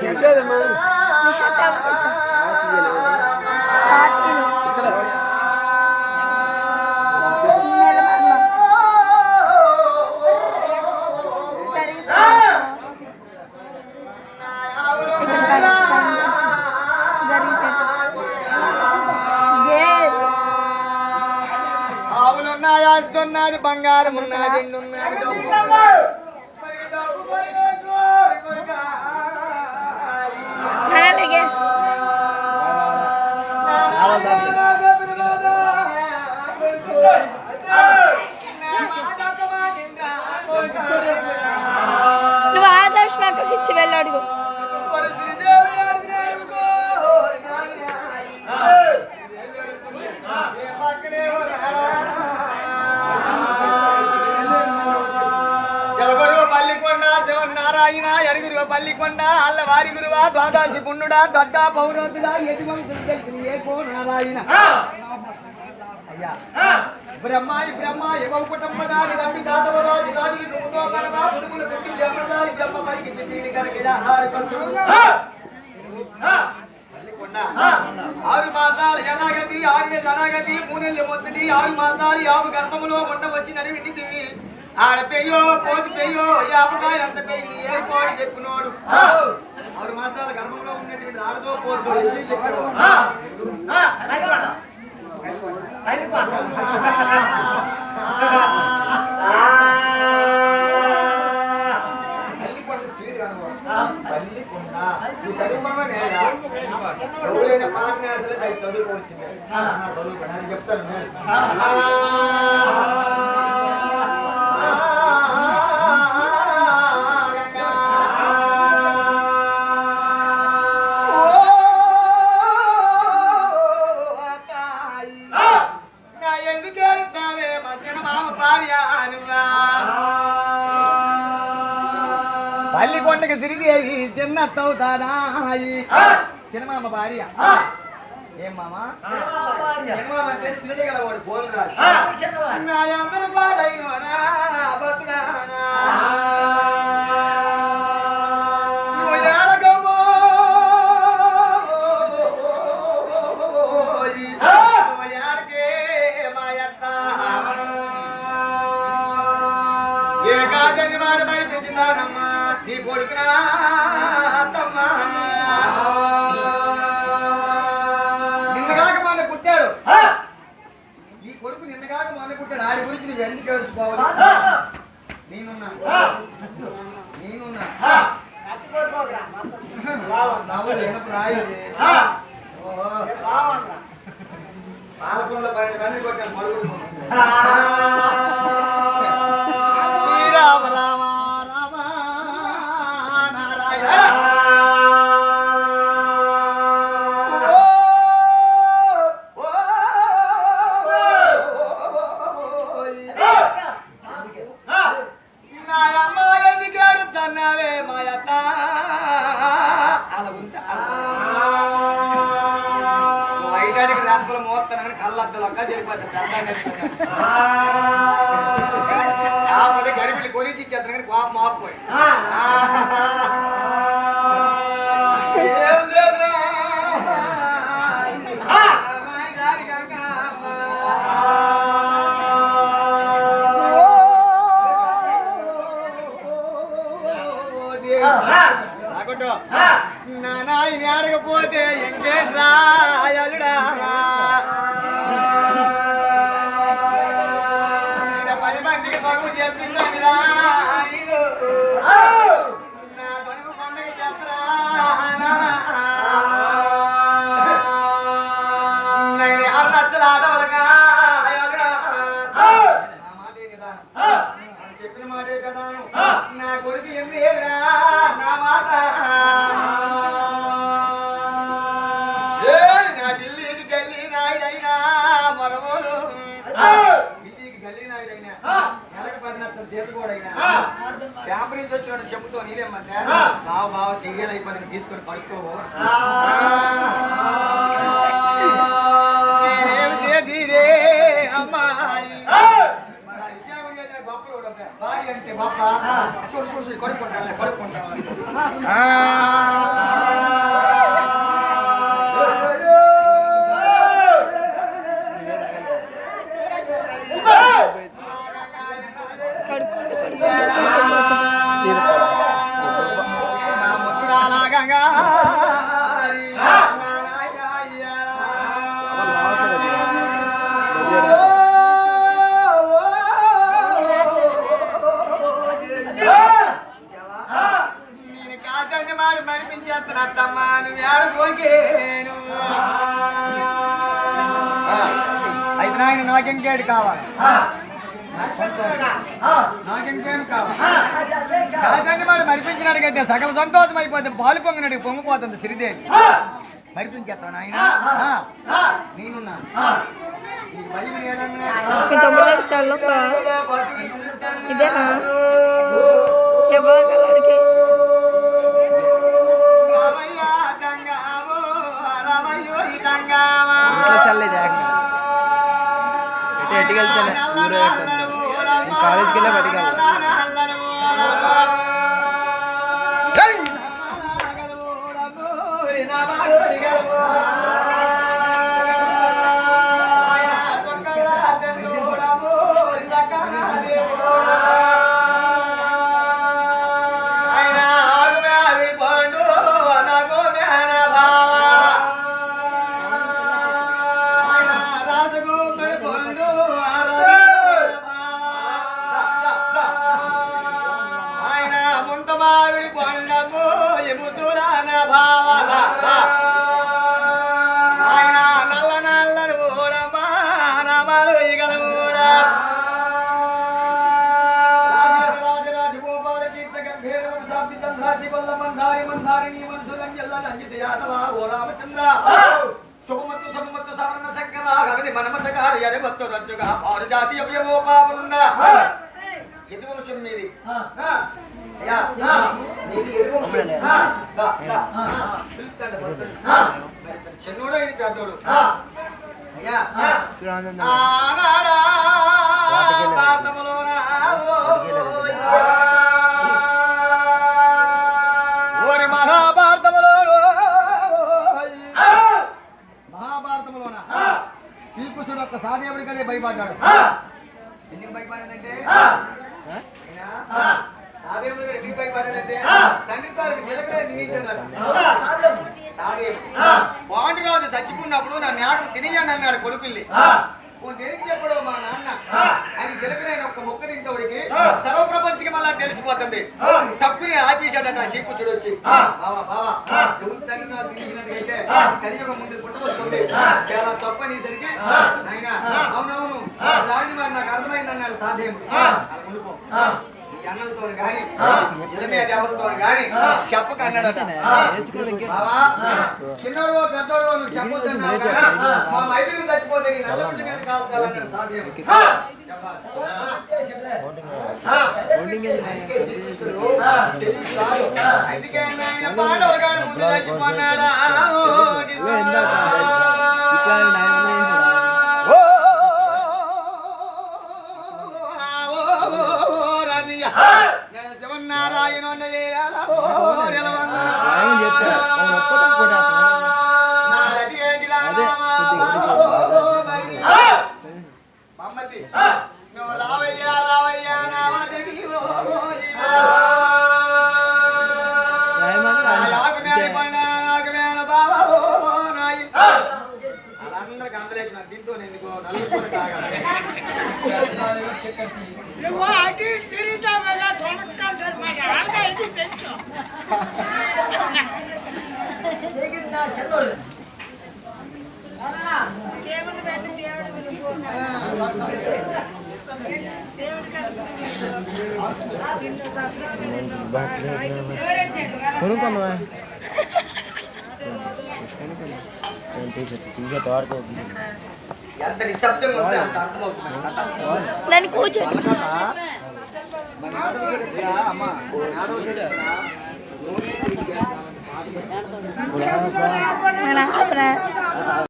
Set అదమ్మా మాట ఇంకా కొడుకా. నువ్వు ఆదర్శ మాటకి ఇచ్చి వెళ్ళాడు పక్కనే శివనారాయణ ఎరుగురువ పల్లికొండ అల్ల వారి గురువ ద్వాదశి పుణ్యుడా దొడ్డ పౌరోతుడా ఎది వంశం తెలిసిన ఏకో నారాయణ అయ్యా బ్రహ్మాయి బ్రహ్మాయి బహు కుటుంబదాని రమ్మి దాసవరాజు రాజు దుమ్ముతో కనవా పుదుములు పెట్టి బ్రహ్మచారి బ్రహ్మ పరికి పిల్లి కనక ఆధారు కంటుడు పల్లికొండ ఆరు మాసాలు యనాగతి ఆరు నెలలు అనాగతి మూడు నెలలు మొత్తటి ఆరు మాసాలు యావు గర్భములో ఉండవచ్చి నడివిండిది ఆడ పెయ్యో పోతు పెయ్యో యాపకాయ అంత పెయ్యి ఏర్పాటు చెప్పినోడు ఆరు మాసాల గర్భంలో ఉన్నటువంటి ఆడదో పోతు ఎందుకు చెప్పాడు మాట నేర్చలేదు, అది చదువుకోవచ్చింది. చదువుకోండి. చెప్తాను పల్లికొండకి తిరిగేవి చిన్న తవుతానాయి సినిమామ భార్య. ఏం మామ? సినిమా అంటే సినిమా గలవాడు పోలు రాదు నీ కొడుకునా అత్తమ్మా. నిన్నగాక మొన్న పుట్టాడు. నీ కొడుకు నిన్నగాక మొన్న పుట్టాడు. ఆడి గురించి నువ్వు ఎందుకు ఏడుచుకోవాలి నేనున్నా. నేనున్నా. పాలకొండలో పన్నెండు మంది కొట్టాను మరుగుడు కాకపోతే గరిబిల్లి కొనిచ్చి ఇచ్చేస్తాను కానీ కోపం ఆపిపోయి ఏం చేద్దురా? నాయని ఎంకేట్రా అల్లుడా చెప్పిందని రా నీరు. నా తనువు పండగ చేస్తరా? నేను. మాటే నిదానం ఆయన చెప్పిన మాటే ప్రధానం నా కొడుకు ఎన్ని నా మాట. పది లక్షల చేతి కూడా అయినా క్యాంప్ నుంచి వచ్చినాడు చెప్పుతో నీలే మధ్య బావ బావ సీరియల్ అయిపోయింది తీసుకొని పడుకోవు నేనేం చేతిరే అమ్మాయి మరి ఆ విద్యాపతి చేసిన నేను కాదని వాడు మరిపించేస్తాను అత్తమ్మ నువ్వు ఏడు పోకేను అయితే నాయన నాకెంకేడు కావాలి? నాకెంకేమి కావాలి? కాదండి వాడు మరిపించినాడికైతే సకల సంతోషం అయిపోతుంది. పాలు పొంగినడికి పొంగిపోతుంది శ్రీదేవి మరిపించేస్తావు నాయన? నేనున్నాను నీకు భయం జంగామా. కాలేజ్కి వెళ్ళే బయటికి వల్ల మందారి మందారిణి మనసులం ఎల్ల రంజిత యాదవ ఓ రామచంద్ర. శుభమత్తు శుభమత్తు సవర్ణ శంకర రవిని మనమత గారు ఎరబత్తు రజ్జుగా పారు జాతి అభయమో పావనున్న ఎదు వంశం మీది. చిన్నోడు ఇది పెద్దోడు. అయ్యా. ఆనాడా భారతములోన ఓరి మహాభారతములో మహాభారతములోన శ్రీకృష్ణుడు ఒక్క సాదేవుడి కడే భయపడ్డాడు. ఎందుకు భయపడ్డాడంటే? పాండురాజు చచ్చిపోయినప్పుడు నా మేడం తినేయండి అన్నాడు కొడుకుల్ని దేనికి చెప్పడు మా నాన్న? అని చిలకనైన ఒక్క మొక్క తింటోడికి సర్వ ప్రపంచకి మళ్ళా తెలిసిపోతుంది. తక్కువని ఆపేశాడట శ్రీకృష్ణుడు వచ్చి బావా బావా ఎవరు తల్లి నా తిరిగినట్టుగైతే కలియుగ ముందు పుట్టవస్తుంది చాలా తప్ప నీసరికి నాయన అవునవును లాంటి మరి నాకు అర్థమైంది అన్నాడు అలా ఉండిపో. అన్నంతో గాని ఇదమే ఎవరితో గాని చెప్పక అన్నాడట బావా చిన్నోడు పెద్దోడు నువ్వు చెప్పొద్దన్నావు కదా. మా మైదులు చచ్చిపోతే నీ నల్ల బిడ్డ మీద కాల్చాలన్నాడు సాధ్యం అందుకే కాడు ముందు చచ్చిపోన్నాడా? దేవుడి ఎంత నిశ్శబ్దంగా ఉంటే అంత అర్థమవుతుంది. కూర్చోండి. మన